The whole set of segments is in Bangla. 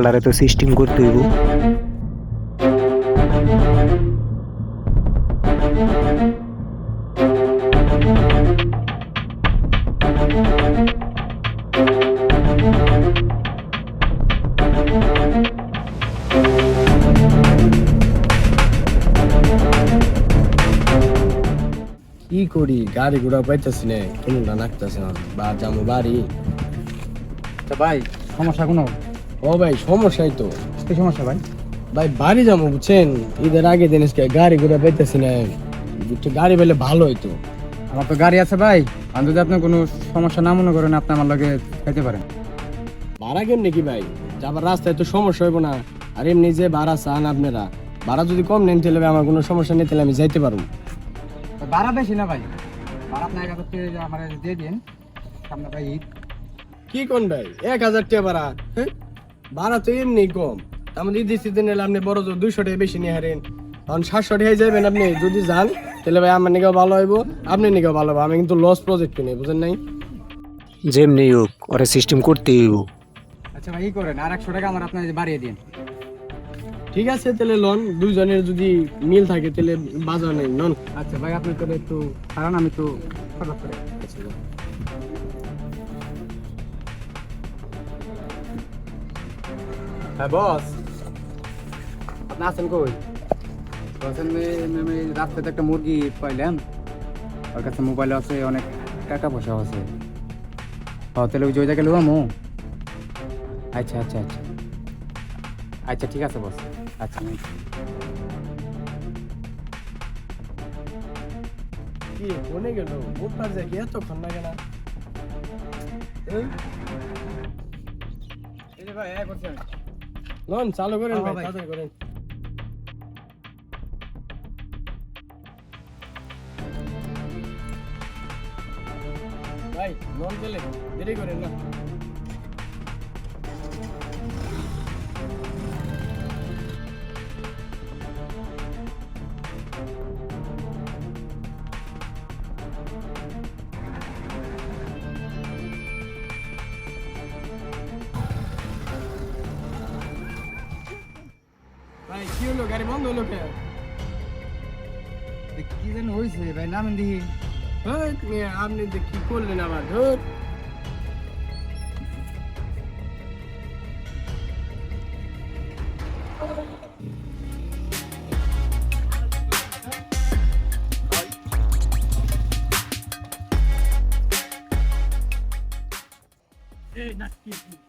মালটারে তো সিস্টেম করতে হইব। কি করি? গাড়ি ঘোড়া পাইতেছি না কোনটা নাকতেছে না বা যাব বাড়ি। তো ভাই সমস্যা কোনো? ও ভাই সমস্যাই তো। কি সমস্যা ভাই? ভাই বাড়ি যাব বুঝছেন? ঈদের আগে দিন গাড়ি ঘোড়া পাইতেছি না। একটু গাড়ি পেলে ভালো হইতো। আমার তো গাড়ি আছে ভাই। আর যদি আপনার কোনো সমস্যা না মনে করেন আপনি আমার লগে খাইতে পারেন। ভাড়া কেমনি কি ভাই? যাবার রাস্তায় তো সমস্যা হইব না। আর এমনি যে ভাড়া চান আপনারা ভাড়া যদি কম নেন তাহলে আমার কোনো সমস্যা নেই তাহলে আমি যাইতে পারব। ভাড়া বেশি না ভাই? ভাড়া আপনার এক হাজার আমার দিয়ে দিন। সামনে ভাই কি কোন ভাই? এক হাজার টাকা ভাড়া হ্যাঁ? ভাড়া তো এমনি কম। তার মধ্যে ঈদের সিজন আপনি বড় জোর দুইশো টাকা বেশি নিয়ে হারেন কারণ সাতশো টাকায় যাবেন আপনি যদি যান তাহলে ভাই আমার নিকেও ভালো হইব আপনি নিকেও ভালো হব আমি কিন্তু লস প্রজেক্ট কিনে বুঝেন নাই? যেমনি হোক ওরে সিস্টেম করতে হইব। আচ্ছা ভাই করেন আর একশো টাকা আমার আপনার বাড়িয়ে দিন। ঠিক আছে তাহলে লোন দুইজনের যদি মিল থাকে তাহলে বাজার নেই নন আচ্ছা ভাই আপনি তাহলে একটু কারণ আমি তো খরচ করে হ্যাঁ বস। আপনি আছেন কই? বলছেন আমি রাস্তাতে একটা মুরগি পাইলাম ওর কাছে মোবাইল আছে অনেক টাকা পয়সা আছে। ও তাহলে ওই যে ওই জায়গায় লুয়ামো আচ্ছা আচ্ছা আচ্ছা। আচ্ছা ঠিক আছে বস। আচ্ছা কি ফোনে গেল? বুধবার যাই এতক্ষণ লাগে না? লোন চালু করেন হ্যাঁ, ভাই চালু করেন। ভাই লোন দিলে দেরি করেন না। হলো গাড়ি বন্ধ হলো কে কি যেন হয়েছে ভাই নামেন দিহি। হেই, মেয়ে, আপনি কি করলেন আবার ধর।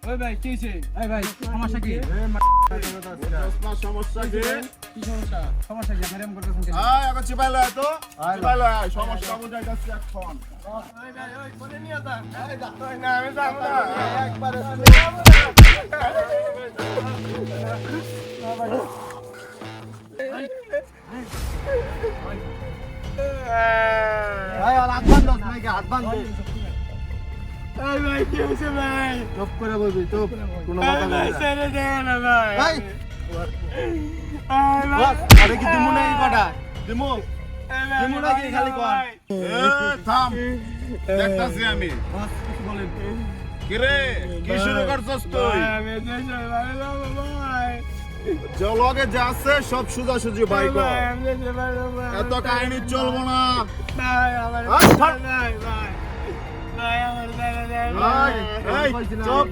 ওই ভাই কি হয়েছে এই ভাই সমস্যা কি? সমস্যা কি কি সমস্যা সমস্যা কি এরকম করতেছেন কেন? আয় এখন চিপাইলো আয় তো। চিপাইলো আয় সমস্যা বুঝাইতেছি এখন। ওই ভাই ওই কোনে নিয়ে যান এই যা ওই না আমি যাব না একবারে হাত বান্ধ হাত বান্ধ এই ভাই কি হয়েছে ভাই চুপ করে বলবি চুপ। কোনো কথা ভাই ছেড়ে দেও না ভাই। ভাই। এই ভাই। বস, আরে কি দিমু নাকি কটা? দিমু। দিমু নাকি খালি কর। এ থাম। দেখতাছি আমি। কি রে? কি শুরু করছস তুই? আমি দেশের বাইরে ভাই। যে লগে যা আছে সব সোজা সুজি ভাই। এত কাহিনী চলবো না। ভাই। চুপ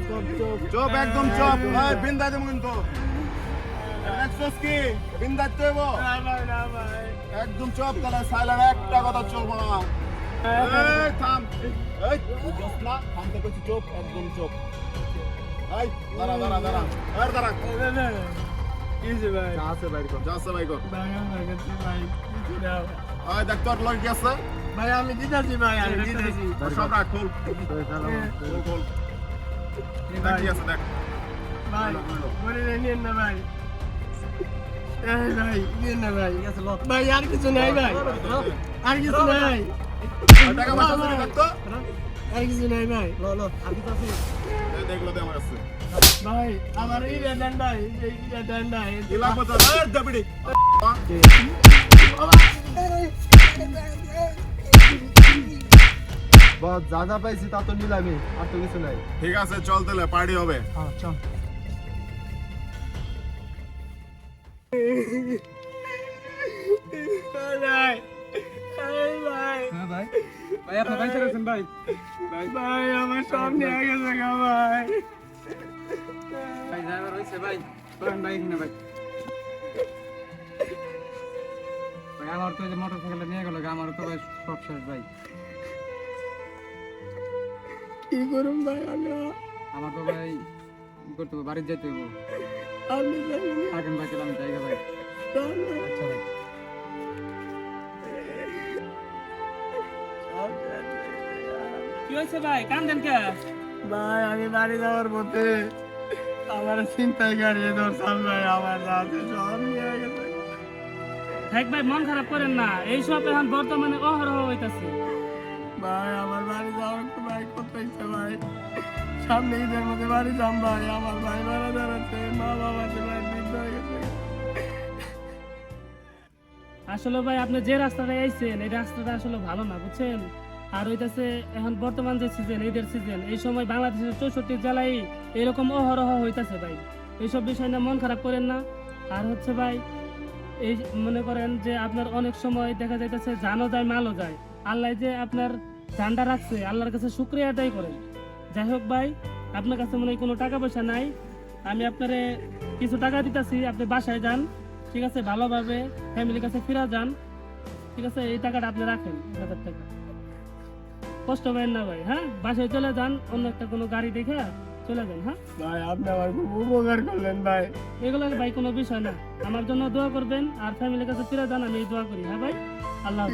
চুপ একদম চুপ। বিন্দা দেবো কিন্তু। একদম চুপ তাহলে সাইলেন্ট একটা কথা চলবো না, থাম না থামতে চুপ, একদম চুপ। দাঁড়া দাঁড়া দাঁড়া। দাঁড়া। না, না, না। কি ভাই? যা আছে কর আছে কর ভাই, আমার কাছে, ভাই, কিছু দাও। ওই দেখ তোর লগে আছে ভাই, আমি দিতেছি, ভাই, আমি দিতেছি। সব রাখ খুল খুল খুল দেখ কি আছে দেখ ভাই, নেই, নিয়েন না, ভাই। এই ভাই, নিয়েন না, ভাই। ভাই, আর কিছু নাই, ভাই। আর কিছু নাই। আর টাকা পয়সা আছে দেখ তো আর কিছু নাই, ভাই। এই দেখল দে আমার কাছে ভাই, আমার। এই ইটা দেন, ভাই। কি লাগবে তোর এই দাবিড়ি বস যা যা পাইছি তা তো নিলামই আর তো কিছু নাই। ঠিক আছে চল তাহলে পার্টি হবে। হ্যাঁ, চল। ভাই এই ভাই। হ্যাঁ ভাই। ভাই ভাই ভাই ভাই ভাই আমার সব নিয়ে গেছে ভাই। ভাই ড্রাইভার ভাই। চলেন ভাই এখানে ভাই। ভাই আমার তো যে মোটর সাইকেলটা নিয়ে গেল আমার তো ভাই সব শেষ ভাই। কি করুন ভাই আমি আমার তো ভাই করতে হবে? বাড়িতে যেতে হবে। জানেন থাকেন ভাই চলে আমি জায়গা ভাই। আচ্ছা ভাই। কি হয়েছে ভাই? কান্দেন কে? ভাই আমি বাড়ি যাওয়ার পথে আমার চিন্তায় গাড়িয়ে ধরতাম ভাই আমার রাতে সব নিয়ে গেছে। থাক ভাই মন খারাপ করেন না। এই সব এখন বর্তমানে অহরহ হইতাছে। ভাই আমার বাড়ি যাওয়ার তো ভাই ভাই। সামনে ঈদের মধ্যে বাড়ি যাম ভাই আমার ভাই মারা দাঁড়াচ্ছে মা বাবা আছে ভাই বৃদ্ধ হয়ে গেছে। আসলে ভাই আপনি যে রাস্তাটা আইছেন এই রাস্তাটা আসলে ভালো না বুঝছেন? আর হইতাছে এখন বর্তমান যে সিজন ঈদের সিজন এই সময় বাংলাদেশের চৌষট্টি জেলায় এরকম অহরহ হইতেছে ভাই। এইসব বিষয় না মন খারাপ করেন না। আর হচ্ছে ভাই, এই মনে করেন যে আপনার অনেক সময় দেখা যাইতেছে জানও যায়, মালও যায়। আল্লাহ যে আপনার ঠান্ডা রাখছে, আল্লাহর কাছে শুক্রিয়া আদায় করেন। যাই হোক ভাই, আপনার কাছে মনে হয় কোনো টাকা পয়সা নাই। আমি আপনারে কিছু টাকা দিতেছি, আপনি বাসায় যান, ঠিক আছে? ভালোভাবে ফ্যামিলির কাছে ফিরা যান। ঠিক আছে? এই টাকাটা আপনি রাখেন, হাজার টাকা। কষ্ট পাবেন না ভাই হ্যাঁ? বাসায় চলে যান অন্য একটা কোনো গাড়ি দেখে চলে যান হ্যাঁ? ভাই আপনি আমার খুব উপকার করলেন ভাই। এগুলো ভাই কোনো বিষয় না। আমার জন্য দোয়া করবেন আর ফ্যামিলির কাছে ফিরে যান আমি দোয়া করি হ্যাঁ ভাই? আল্লাহ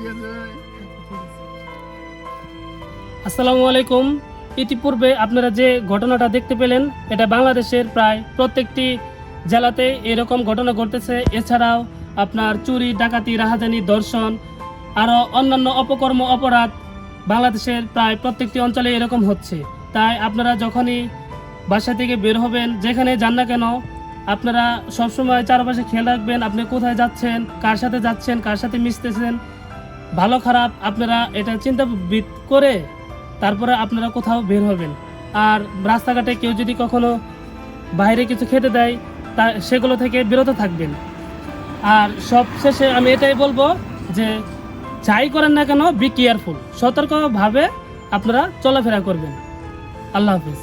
আসসালামু আলাইকুম। ইতিপূর্বে আপনারা যে ঘটনাটা দেখতে পেলেন এটা বাংলাদেশের প্রায় প্রত্যেকটি জেলাতে এরকম ঘটনা ঘটতেছে এছাড়াও আপনার চুরি ডাকাতি রাহাজানি দর্শন আরও অন্যান্য অপকর্ম অপরাধ বাংলাদেশের প্রায় প্রত্যেকটি অঞ্চলে এরকম হচ্ছে। তাই আপনারা যখনই বাসা থেকে বের হবেন, যেখানে যান না কেন, আপনারা সবসময় চারপাশে খেয়াল রাখবেন আপনি কোথায় যাচ্ছেন, কার সাথে যাচ্ছেন, কার সাথে মিশতেছেন। ভালো, খারাপ আপনারা এটা চিন্তা বিদ করে তারপরে আপনারা কোথাও বের হবেন। আর রাস্তাঘাটে কেউ যদি কখনো বাইরে কিছু খেতে দেয়, তা সেগুলো থেকে বিরত থাকবেন। আর সব শেষে আমি এটাই বলব যে যাই করেন না কেন বি কেয়ারফুল সতর্কভাবে আপনারা চলাফেরা করবেন। আল্লাহ হাফিজ।